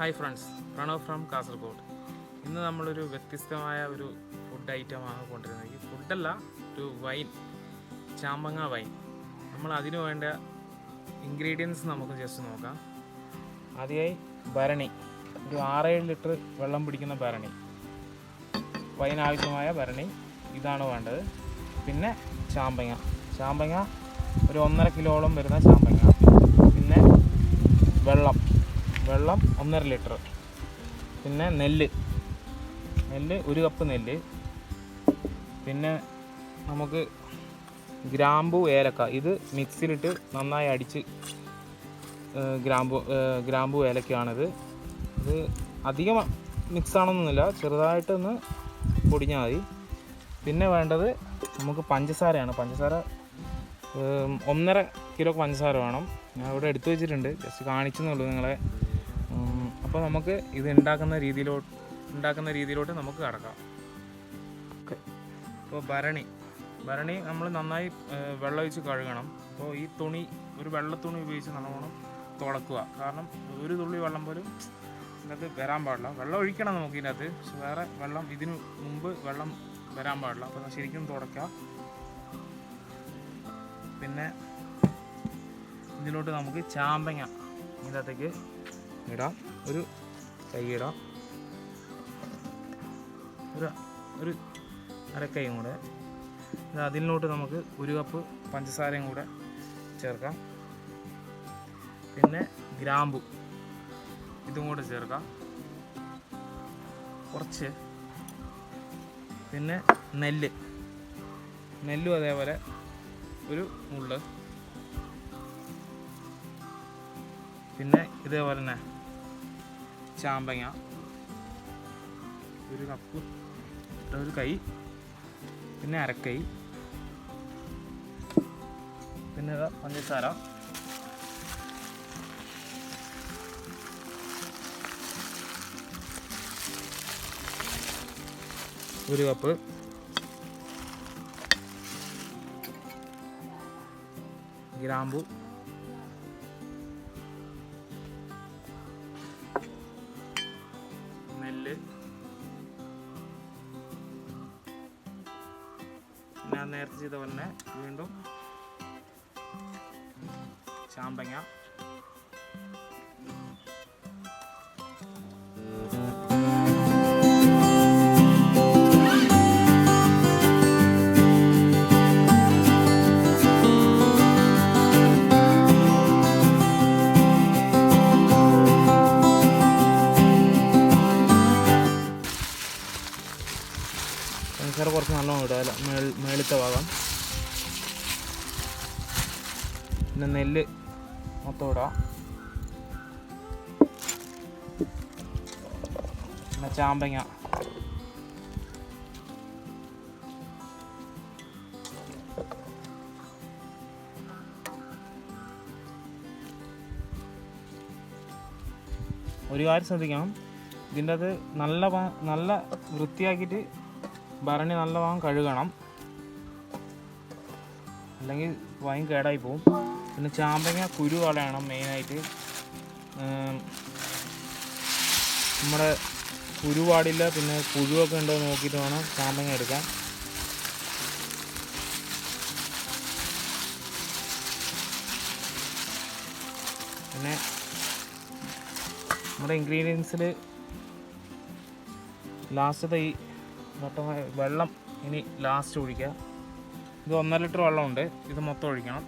Hi friends Pranav from Kasaragod ഇന്ന് നമ്മളൊരു വ്യത്യസ്തമായ ഒരു ഫുഡ് ഐറ്റമാണ് കൊണ്ടുവരുന്നത്. ഈ ഫുഡല്ല ഒരു വൈൻ ചാമ്പങ്ങ വൈൻ നമ്മൾ അതിനു വേണ്ട ഇൻഗ്രീഡിയൻസ് നമുക്ക് ജസ്റ്റ് നോക്കാം. ആദ്യമായി ഭരണി. ഒരു ആറേഴ് ലിറ്റർ വെള്ളം പിടിക്കുന്ന ഭരണി. വൈൻ ആവശ്യമായ ഭരണി ഇതാണ് വേണ്ടത്. പിന്നെ ചാമ്പങ്ങ. ചാമ്പങ്ങ ഒരു ഒന്നര കിലോളം വരുന്ന ചാമ്പങ്ങ. പിന്നെ വെള്ളം. വെള്ളം ഒന്നര ലിറ്റർ. പിന്നെ നെല്ല്. നെല്ല് ഒരു കപ്പ് നെല്ല്. പിന്നെ നമുക്ക് ഗ്രാമ്പു ഏലക്ക. ഇത് മിക്സിയിലിട്ട് നന്നായി അടിച്ച് ഗ്രാമ്പു ഗ്രാമ്പു ഏലക്കയാണിത്. ഇത് അധികം മിക്സ് ആണെന്നൊന്നുമില്ല ചെറുതായിട്ടൊന്ന് പൊടിഞ്ഞാൽ മതി. പിന്നെ വേണ്ടത് നമുക്ക് പഞ്ചസാരയാണ്. പഞ്ചസാര ഒന്നര കിലോ പഞ്ചസാര വേണം. ഞാൻ ഇവിടെ എടുത്തു വെച്ചിട്ടുണ്ട്. ജസ്റ്റ് കാണിച്ചെന്നുള്ളൂ നിങ്ങളെ. അപ്പോൾ നമുക്ക് ഇത് ഉണ്ടാക്കുന്ന രീതിയിലോട്ട് ഉണ്ടാക്കുന്ന രീതിയിലോട്ട് നമുക്ക് കടക്കാം. ഓക്കെ. ഇപ്പോൾ ഭരണി ഭരണി നമ്മൾ നന്നായി ഏഹ്, വെള്ളം ഒഴിച്ച് കഴുകണം. അപ്പോൾ ഈ തുണി ഒരു വെള്ള തുണി ഉപയോഗിച്ച് നല്ലോണം തുളക്കുക. കാരണം ഒരു തുള്ളി വെള്ളം പോലും ഇതിനകത്ത് വരാൻ പാടില്ല. വെള്ളം ഒഴിക്കണം നമുക്ക് ഇതിനകത്ത്. പക്ഷെ വേറെ വെള്ളം ഇതിന് മുമ്പ് വെള്ളം വരാൻ പാടില്ല. അപ്പോൾ ശരിക്കും തുടക്കുക പിന്നെ ഇതിലോട്ട് നമുക്ക് ചാമ്പങ്ങ ഇതിനകത്തേക്ക് ഇടാം. ഒരു കൈയിടാം ഒരു ഒരു അരക്കൈയും കൂടെ. അതിലോട്ട് നമുക്ക് ഒരു കപ്പ് പഞ്ചസാരയും കൂടെ ചേർക്കാം. പിന്നെ ഗ്രാമ്പു. ഇതും കൂടെ ചേർക്കാം. കുറച്ച്. പിന്നെ നെല്ല്. നെല്ലും അതേപോലെ ഒരു മുള്ള്. പിന്നെ ഇതേപോലെ തന്നെ ചാമ്പങ്ങ. ഒരു കപ്പ് ഒരു കൈ. പിന്നെ അരക്കൈ. പിന്നെ പഞ്ചസാര. ഒരു കപ്പ്. ഗ്രാമ്പു. ഞാൻ നേരത്തെ ചെയ്ത പോലെ വീണ്ടും ചാമ്പങ്ങ. കുറച്ച് നല്ലോണം ഇടുക. അല്ല ഭാഗം. പിന്നെ നെല്ല് മൊത്തം ഇടുക. പിന്നെ ചാമ്പങ്ങ. ഒരു കാര്യം ശ്രദ്ധിക്കണം. ഇതിന്റെ അത് നല്ല നല്ല വൃത്തിയാക്കിയിട്ട് ഭരണി നല്ലവണ്ണം കഴുകണം. അല്ലെങ്കിൽ വൈൻ കേടായി പോവും. പിന്നെ ചാമ്പങ്ങ കുരു കളയണം മെയിനായിട്ട് നമ്മുടെ കുരു പാടില്ല പിന്നെ പുഴുവൊക്കെ ഉണ്ടോ നോക്കിയിട്ട് വേണം ചാമ്പങ്ങ എടുക്കാൻ. പിന്നെ നമ്മുടെ ഇൻഗ്രീഡിയൻസിൽ ലാസ്റ്റത്തെ ഈ മൊത്തമായി വെള്ളം ഇനി ലാസ്റ്റ് ഒഴിക്കുക. ഇത് ഒന്നര ലിറ്റർ വെള്ളമുണ്ട്. ഇത് മൊത്തം ഒഴിക്കണം.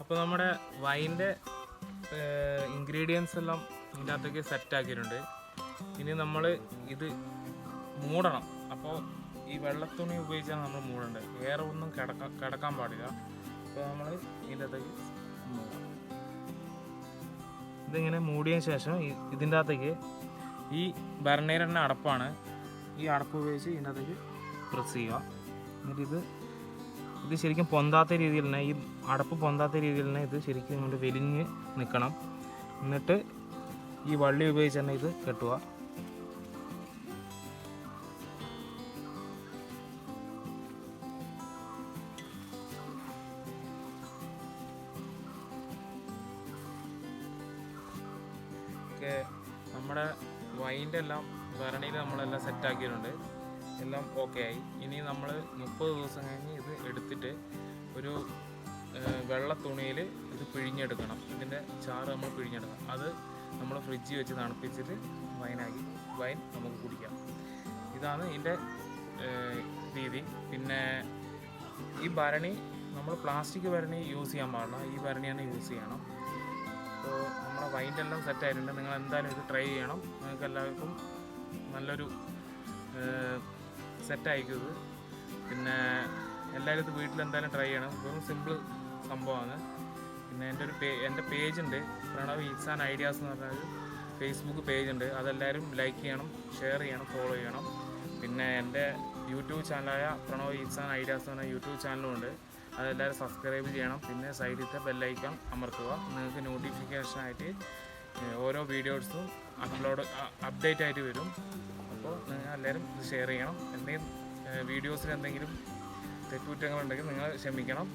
അപ്പോൾ നമ്മുടെ വൈന്റെ ഇൻഗ്രീഡിയൻസ് എല്ലാം ഇതിനകത്തേക്ക് സെറ്റ് ആക്കിയിട്ടുണ്ട്. ഇനി നമ്മൾ ഇത് മൂടണം. അപ്പോൾ ഈ വെള്ളത്തുണി ഉപയോഗിച്ചാണ് നമ്മൾ മൂടേണ്ടത്. വേറെ ഒന്നും കിടക്കാൻ കിടക്കാൻ പാടില്ല. അപ്പോൾ നമ്മൾ ഇതിന്റെ അകത്തേക്ക് മൂടാം ഇതിങ്ങനെ മൂടിയ ശേഷം ഇതിന്റെ അകത്തേക്ക് ഈ ഭരണീരണ്ണ അടപ്പാണ് ഈ അടപ്പ് ഉപയോഗിച്ച് ഇതിന്റെ അകത്തേക്ക് പ്രസ് ചെയ്യുക. എന്നിട്ട് ഇത് ഇത് ശരിക്കും പൊന്താത്ത രീതിയിൽ തന്നെ ഈ അടപ്പ് പൊന്താത്ത രീതിയിൽ തന്നെ ഇത് ശരിക്കും ഇങ്ങോട്ട് വെലിഞ്ഞ് നിൽക്കണം. എന്നിട്ട് ഈ വള്ളി ഉപയോഗിച്ച് തന്നെ ഇത് കെട്ടുക. ഒക്കെ നമ്മുടെ വൈന്റെ എല്ലാം ഭരണിയിൽ നമ്മളെല്ലാം സെറ്റാക്കിയിട്ടുണ്ട് എല്ലാം ഓക്കെ ആയി. ഇനി നമ്മൾ മുപ്പത് ദിവസം കഴിഞ്ഞ് ഇത് എടുത്തിട്ട് ഒരു വെള്ള തുണിയിൽ ഇത് പിഴിഞ്ഞെടുക്കണം. ഇതിന്റെ ചാറ് നമ്മൾ പിഴിഞ്ഞെടുക്കണം. അത് നമ്മൾ ഫ്രിഡ്ജിൽ വെച്ച് തണുപ്പിച്ചിട്ട് വൈനാക്കി വൈൻ നമുക്ക് കുടിക്കാം. ഇതാണ് ഇതിന്റെ രീതി. പിന്നെ ഈ ഭരണി നമ്മൾ പ്ലാസ്റ്റിക് ഭരണി യൂസ് ചെയ്യാൻ പാടില്ല. ഈ ഭരണിയാണ് യൂസ് ചെയ്യണം. അപ്പോൾ നമ്മുടെ വൈന്റെ എല്ലാം സെറ്റ് ആയിട്ടുണ്ട്. നിങ്ങൾ എന്തായാലും ഇത് ട്രൈ ചെയ്യണം. നിങ്ങൾക്ക് എല്ലാവർക്കും നല്ലൊരു സെറ്റ് ഇത്. പിന്നെ എല്ലാവരും ഇത് വീട്ടിൽ എന്തായാലും ട്രൈ ചെയ്യണം. വെറും സിമ്പിൾ സംഭവമാണ്. പിന്നെ എന്റെ ഒരു പേ എന്റെ പേജ് ഉണ്ട്. പ്രണവ് ഈറ്റ്സ് ആൻ ഐഡിയാസ് എന്ന് പറഞ്ഞൊരു ഫേസ്ബുക്ക് പേജ് ഉണ്ട്. അതെല്ലാവരും ലൈക്ക് ചെയ്യണം ഷെയർ ചെയ്യണം ഫോളോ ചെയ്യണം. പിന്നെ എന്റെ യൂട്യൂബ് ചാനലായ പ്രണവ് ഈറ്റ്സ് ആൻ ഐഡിയാസ് എന്ന് പറഞ്ഞ യൂട്യൂബ് ചാനലും ഉണ്ട്. അതെല്ലാവരും സബ്സ്ക്രൈബ് ചെയ്യണം. പിന്നെ സൈഡിലത്തെ ബെല്ലൈക്കൺ അമർത്തുക. നിങ്ങൾക്ക് നോട്ടിഫിക്കേഷനായിട്ട് ഓരോ വീഡിയോസും അപ്ലോഡ് അപ്ഡേറ്റ് ആയിട്ട് വരും. അപ്പോൾ നിങ്ങൾ എല്ലാവരും ഇത് ഷെയർ ചെയ്യണം. എന്തെങ്കിലും വീഡിയോസിൽ എന്തെങ്കിലും തെറ്റുകുറ്റങ്ങളുണ്ടെങ്കിൽ നിങ്ങൾ ക്ഷമിക്കണം.